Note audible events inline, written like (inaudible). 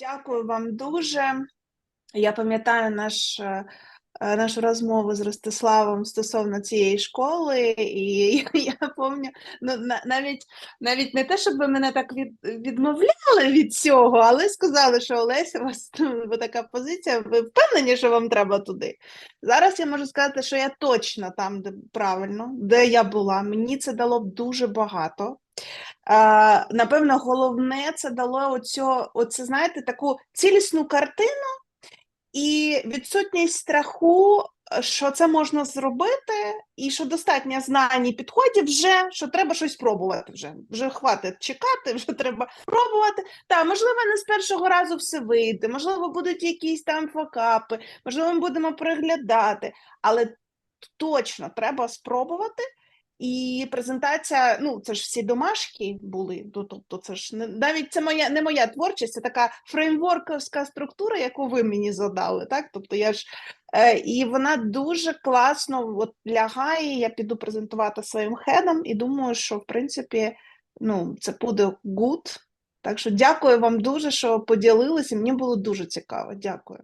Дякую вам дуже. Я пам'ятаю наш, е, е, нашу розмову з Ростиславом стосовно цієї школи, і (laughs) я пам'ятаю, ну, навіть, навіть не те, щоб ви мене так від, відмовляли від цього, але сказали, що Олеся, у вас ну, така позиція, ви впевнені, що вам треба туди. Зараз я можу сказати, що я точно там, де правильно, де я була. Мені це дало б дуже багато. Напевно, головне це дало оцю, оце, знаєте, таку цілісну картину і відсутність страху, що це можна зробити, і що достатньо знань і підходів вже, що треба щось пробувати вже. Вже хватить чекати, (laughs) вже треба пробувати. Та, можливо, не з першого разу все вийде, можливо, будуть якісь там факапи, можливо, ми будемо переглядати, але точно треба спробувати. І презентація, ну це ж всі домашки були. ну, Тобто, це ж не навіть це моя не моя творчість, це така фреймворковська структура, яку ви мені задали. Так, тобто я ж е, і вона дуже класно от лягає. Я піду презентувати своїм хедом, і думаю, що в принципі ну це буде good. Так що дякую вам дуже, що поділилися. Мені було дуже цікаво. Дякую.